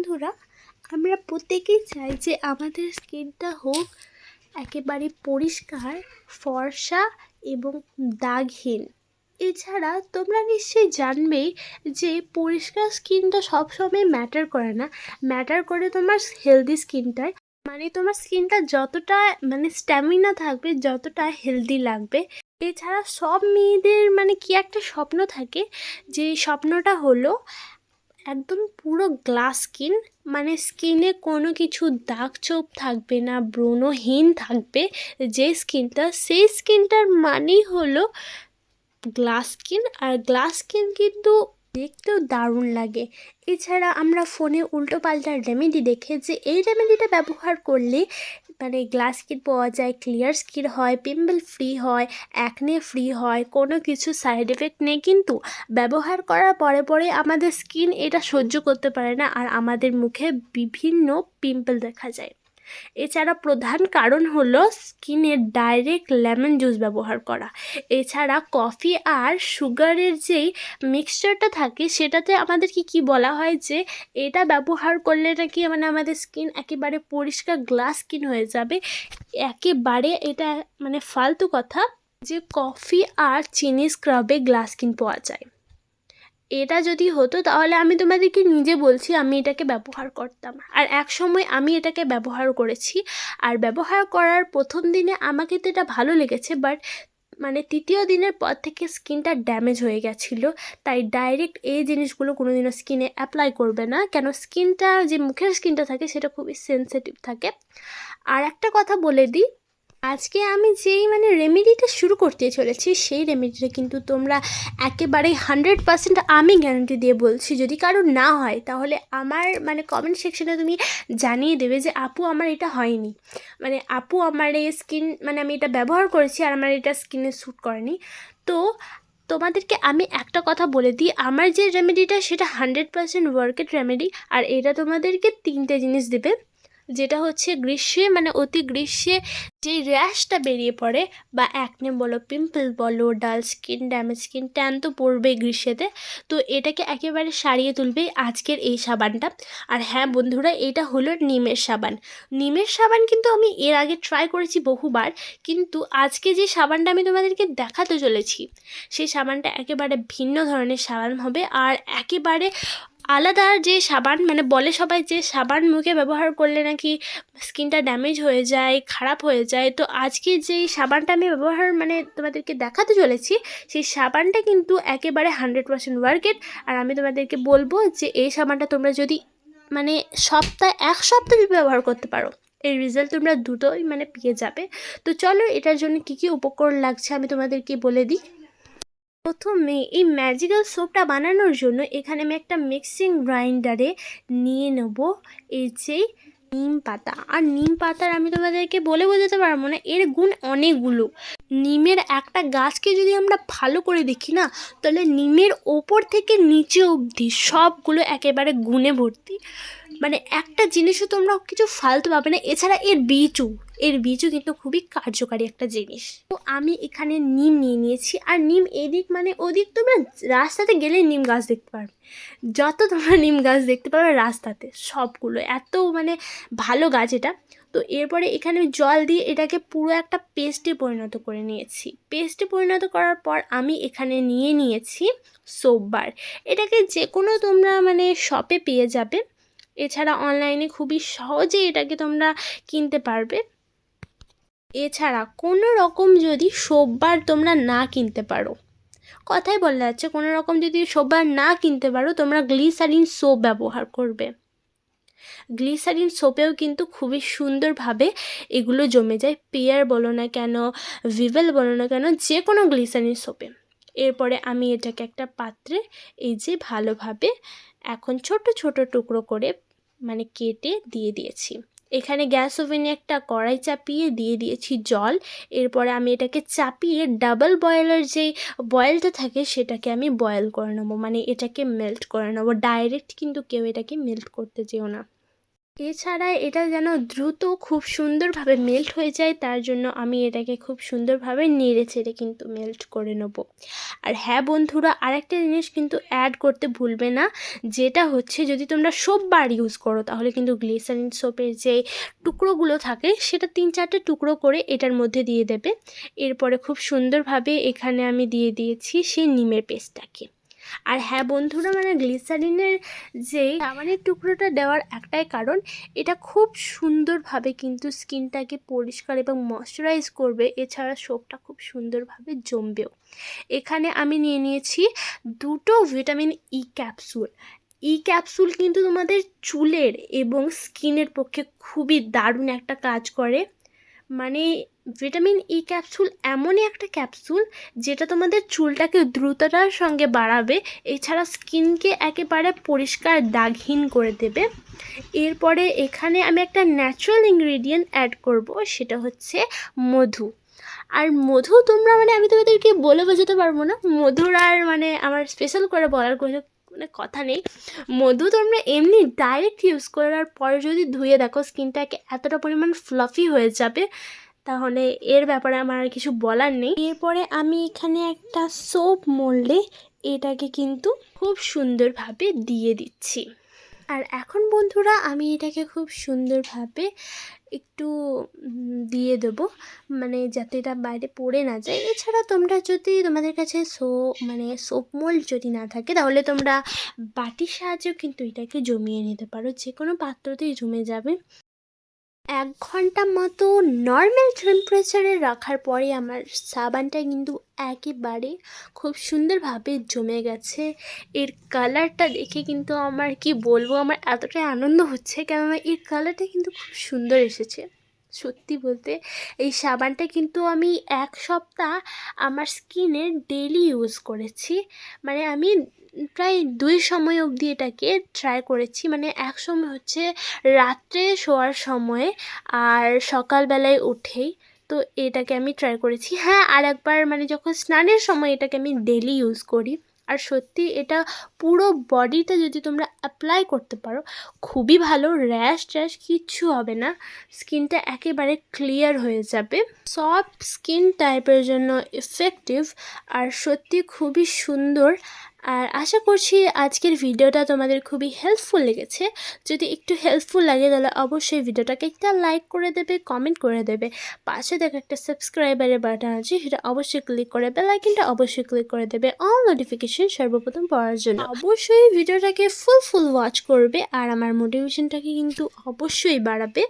বন্ধুরা, আমরা প্রত্যেকেই চাই যে আমাদের স্কিনটা হোক একেবারে পরিষ্কার, ফর্সা এবং দাগহীন। এছাড়া তোমরা নিশ্চয়ই জানবেই যে পরিষ্কার স্কিনটা সবসময় ম্যাটার করে না। ম্যাটার করে তোমার হেলদি স্কিনটায়। মানে তোমার স্কিনটা যতটা মানে স্ট্যামিনা থাকবে, যতটা হেলদি লাগবে। এছাড়া সব মেয়েদের মানে কি একটা স্বপ্ন থাকে যে স্বপ্নটা হলো একদম পুরো গ্লাস স্কিন মানে স্কিনে কোনো কিছু দাগ চোপ থাকবে না ব্রণহীন থাকবে, যে স্কিনটা সেই স্কিনটার মানেই হলো গ্লাস স্কিন আর গ্লাস স্কিন কিন্তু দেখতেও দারুণ লাগে। এছাড়া আমরা ফোনে উল্টো পাল্টা রেমেডি দেখে যে এই রেমেডিটা ব্যবহার করলে মানে গ্লাস স্কিন পাওয়া যায় ক্লিয়ার স্কিন হয় পিম্পল ফ্রি হয় অ্যাকনে ফ্রি হয়, কোনো কিছু সাইড এফেক্ট নেই। কিন্তু ব্যবহার করার পরে পরে আমাদের স্কিন এটা সহ্য করতে পারে না আর আমাদের মুখে বিভিন্ন পিম্পল দেখা যায়। এছাড়া প্রধান কারণ হলো স্কিনে ডাইরেক্ট লেমন জুস ব্যবহার করা। এছাড়া কফি আর সুগারের যেই মিক্সচারটা থাকে, সেটাতে আমাদেরকে কি বলা হয় যে, এটা ব্যবহার করলে নাকি মানে আমাদের স্কিন একেবারে পরিষ্কার গ্লাস স্কিন হয়ে যাবে। একেবারে এটা মানে ফালতু কথা যে, কফি আর চিনি স্ক্রাবে গ্লাস স্কিন পাওয়া যায়। এটা যদি হতো, তাহলে আমি তোমাদেরকে নিজে বলছি আমি এটাকে ব্যবহার করতাম। আর এক সময় আমি এটাকে ব্যবহার করেছি। আর ব্যবহার করার প্রথম দিনে আমাকে তো এটা ভালো লেগেছে বাট মানে তৃতীয় দিনের পর থেকে স্কিনটা ড্যামেজ হয়ে গেছিল। তাই ডাইরেক্ট এই জিনিসগুলো কোনো দিনও স্কিনে অ্যাপ্লাই করবে না। কেন স্কিনটা, যে মুখের স্কিনটা থাকে, সেটা খুবই সেন্সিটিভ থাকে। আর একটা কথা বলে দিই আজকে আমি যেই মানে রেমেডিটা শুরু করতে চলেছি, সেই রেমেডিটা কিন্তু তোমরা একেবারেই হান্ড্রেড পার্সেন্ট আমি গ্যারান্টি দিয়ে বলছি, যদি কারও না হয়, তাহলে আমার মানে কমেন্ট সেকশনে তুমি জানিয়ে দেবে যে, আপু, আমার এটা হয়নি। মানে আপু, আমার এই স্কিন মানে আমি এটা ব্যবহার করেছি আর আমার এটা স্কিনে শ্যুট করেনি। তো তোমাদেরকে আমি একটা কথা বলে দিই, আমার যে রেমেডিটা সেটা হান্ড্রেড পার্সেন্ট ওয়ার্কেড রেমেডি আর এটা তোমাদেরকে তিনটে জিনিস দেবে। যেটা হচ্ছে গ্রীষ্মে মানে অতি গ্রীষ্মে যে র্যাশটা বেরিয়ে পড়ে বা অ্যাকনে বলো পিম্পল বলো ডাল স্কিন ড্যামেজ স্কিন ট্যান তো পড়বেই গ্রীষ্মেতে। তো এটাকে একেবারে সারিয়ে তুলবে আজকের এই সাবানটা। আর হ্যাঁ বন্ধুরা, এটা হলো নিমের সাবান। নিমের সাবান কিন্তু আমি এর আগে ট্রাই করেছি বহুবার, কিন্তু আজকে যে সাবানটা আমি তোমাদেরকে দেখাতে চলেছি, সেই সাবানটা একেবারে ভিন্ন ধরনের সাবান হবে। আর একেবারে আলাদা যে সাবান মানে বলে সবাই যে সাবান মুখে ব্যবহার করলে নাকি স্কিনটা ড্যামেজ হয়ে যায়, খারাপ হয়ে যায়। তো আজকে যেই সাবানটা আমি ব্যবহার মানে তোমাদেরকে দেখাতে চলেছি, সেই সাবানটা কিন্তু একেবারে হান্ড্রেড পার্সেন্ট ওয়ার্কেট আর আমি তোমাদেরকে বলব যে এই সাবানটা তোমরা যদি মানে সপ্তাহে এক সপ্তাহ ব্যবহার করতে পারো এই রেজাল্ট তোমরা দুটোই মানে পেয়ে যাবে। তো চলো এটার জন্য কী কী উপকরণ লাগছে আমি তোমাদেরকে বলে দিই। প্রথমে এই ম্যাজিক্যাল সোপটা বানানোর জন্য এখানে আমি একটা মিক্সিং গ্রাইন্ডারে নিয়ে নেব। এই যে নিম পাতা। আর নিম পাতার আমি তোমাদেরকে বলে বোঝাতে পারব না, এর গুণ অনেকগুলো। নিমের একটা গাছকে যদি আমরা ভালো করে দেখি না, তাহলে নিমের ওপর থেকে নিচে অবধি সবগুলো একেবারে গুণে ভর্তি। মানে একটা জিনিসও তোমরা কিছু ফালতু পাবে না, এছাড়া এর বীজও। এর বীজও কিন্তু খুবই কার্যকারী একটা জিনিস। তো আমি এখানে নিম নিয়ে নিয়েছি। আর নিম এদিক মানে ওদিক তোমরা রাস্তাতে গেলে নিম গাছ দেখতে পারবে। যত তোমরা নিম গাছ দেখতে পারবে রাস্তাতে সবগুলো। এত মানে ভালো গাছ এটা। তো এরপরে এখানে জল দিয়ে এটাকে পুরো একটা পেস্টে পরিণত করে নিয়েছি। পেস্টে পরিণত করার পর আমি এখানে নিয়ে নিয়েছি সোপবার। এটাকে যে কোনো তোমরা মানে শপে পেয়ে যাবে। এছাড়া অনলাইনে খুবই সহজেই এটাকে তোমরা কিনতে পারবে। এছাড়া কোনো রকম যদি সোপবার তোমরা না কিনতে পারো। কথাই বলা যাচ্ছে, কোনো রকম যদি সোপবার না কিনতে পারো, তোমরা গ্লিসারিন সোপ ব্যবহার করবে। গ্লিসারিন সোপেও কিন্তু খুবই সুন্দরভাবে এগুলো জমে যায়। পেয়ার বলো না কেন, ভিভেল বলো না কেন যে কোনো গ্লিসারিন সোপে। এরপরে আমি এটাকে একটা পাত্রে এই যে ভালোভাবে এখন ছোট ছোট টুকরো করে মানে কেটে দিয়ে দিয়েছি। এখানে গ্যাস ওভেনে একটা কড়াই চাপিয়ে দিয়ে দিয়েছি জল। এরপরে আমি এটাকে চাপিয়ে ডাবল বয়েলের যে বয়েলটা থাকে সেটাকে আমি বয়েল করে নেব। মানে এটাকে মেল্ট করে নেব। ডাইরেক্ট কিন্তু কেউ এটাকে মেল্ট করতে যেও না। এছাড়া এটা যেন দ্রুত খুব সুন্দরভাবে মেল্ট হয়ে যায়, তার জন্য আমি এটাকে খুব সুন্দরভাবে নেড়ে চেড়ে কিন্তু মেল্ট করে নেব। আর হ্যাঁ বন্ধুরা, আরেকটা জিনিস কিন্তু অ্যাড করতে ভুলবে না, যেটা হচ্ছে যদি তোমরা সোপ বার ইউজ করো, তাহলে কিন্তু গ্লিসারিন সোপের যে টুকরোগুলো থাকে, সেটা তিন চারটে টুকরো করে এটার মধ্যে দিয়ে দেবে। এরপরে খুব সুন্দরভাবে এখানে আমি দিয়ে দিয়েছি সেই নিমের পেস্টটাকে আর হ্যাঁ বন্ধুরা মানে গ্লিসারিনের যে সাবানের টুকরোটা দেওয়ার একটাই কারণ, এটা খুব সুন্দরভাবে কিন্তু স্কিনটাকে পরিষ্কার এবং ময়শ্চারাইজ করবে, এছাড়া সোপটা খুব সুন্দরভাবে জমবেও। এখানে আমি নিয়ে নিয়েছি দুটো vitamin E capsule. E capsule কিন্তু তোমাদের চুলের এবং স্কিনের পক্ষে খুবই দারুণ একটা কাজ করে। মানে ভিটামিন ই ক্যাপসুল এমনই একটা ক্যাপসুল যেটা তোমাদের চুলটাকে দ্রুততার সঙ্গে বাড়াবে, এছাড়া স্কিনকে একেবারে পরিষ্কার দাগহীন করে দেবে। এরপরে এখানে আমি একটা ন্যাচারাল ইনগ্রেডিয়েন্ট অ্যাড করব, সেটা হচ্ছে মধু। আর মধু তোমরা মানে আমি তোমাদেরকে বলে বোঝাতে পারব না, মধুর আর মানে আমার স্পেশাল করে বলার কোনো মানে কথা নেই। মধু তোমরা এমনি ডাইরেক্ট ইউজ করার পরে যদি ধুয়ে দেখো স্কিনটাকে এতটা পরিমাণ ফ্লাফি হয়ে যাবে, তাহলে এর ব্যাপারে আমার আর কিছু বলার নেই। এরপরে আমি এখানে একটা সোপ মোল্ডে এটাকে কিন্তু খুব সুন্দরভাবে দিয়ে দিচ্ছি। আর এখন বন্ধুরা আমি এটাকে খুব সুন্দরভাবে একটু দিয়ে দেবো। মানে যাতে এটা বাইরে পড়ে না যায়। এছাড়া তোমরা যদি তোমাদের কাছে সো মানে সোপ যদি না থাকে, তাহলে তোমরা বাটির সাহায্যেও কিন্তু এটাকে জমিয়ে নিতে পারো। যে কোনো পাত্রতেই জমে যাবে। এক ঘণ্টা মতো নর্মাল টেম্পারেচারে রাখার পরে আমার সাবানটা কিন্তু একেবারে খুব সুন্দরভাবে জমে গেছে। এর কালারটা দেখে কিন্তু আমার কি বলব? আমার এতটাই আনন্দ হচ্ছে কেননা এর কালারটা কিন্তু খুব সুন্দর এসেছে। সত্যি বলতে, এই সাবানটা কিন্তু আমি এক সপ্তাহ আমার স্কিনে ডেলি ইউজ করেছি। মানে আমি প্রায় দুই সময় অবধি এটাকে ট্রাই করেছি। মানে এক সময় হচ্ছে রাত্রে শোয়ার সময়ে আর সকালবেলায় উঠেই। তো এটাকে আমি ট্রাই করেছি। হ্যাঁ আর একবার মানে যখন স্নানের সময় এটাকে আমি ডেলি ইউজ করি। আর সত্যি এটা পুরো বডিতে যদি তোমরা অ্যাপ্লাই করতে পারো, খুবই ভালো র্যাশ ট্যাশ কিচ্ছু হবে না, স্কিনটা একেবারে ক্লিয়ার হয়ে যাবে। সফট স্কিন টাইপের জন্য এফেক্টিভ আর সত্যি খুবই সুন্দর আর আশা করছি আজকের ভিডিওটা তোমাদের খুবই হেল্পফুল লেগেছে। যদি একটু হেল্পফুল লাগে তাহলে অবশ্যই ভিডিওটাকে একটা লাইক করে দেবে কমেন্ট করে দেবে। পাশে দেখো একটা সাবস্ক্রাইবারের বাটন আছে, সেটা অবশ্যই ক্লিক করে বেল আইকনটা অবশ্যই ক্লিক করে দেবে। অল নোটিফিকেশন সর্বপ্রথম পাওয়ার জন্য। অবশ্যই ভিডিওটাকে ফুল ফুল ওয়াচ করবে আর আমার মোটিভেশনটাকে কিন্তু অবশ্যই বাড়াবে।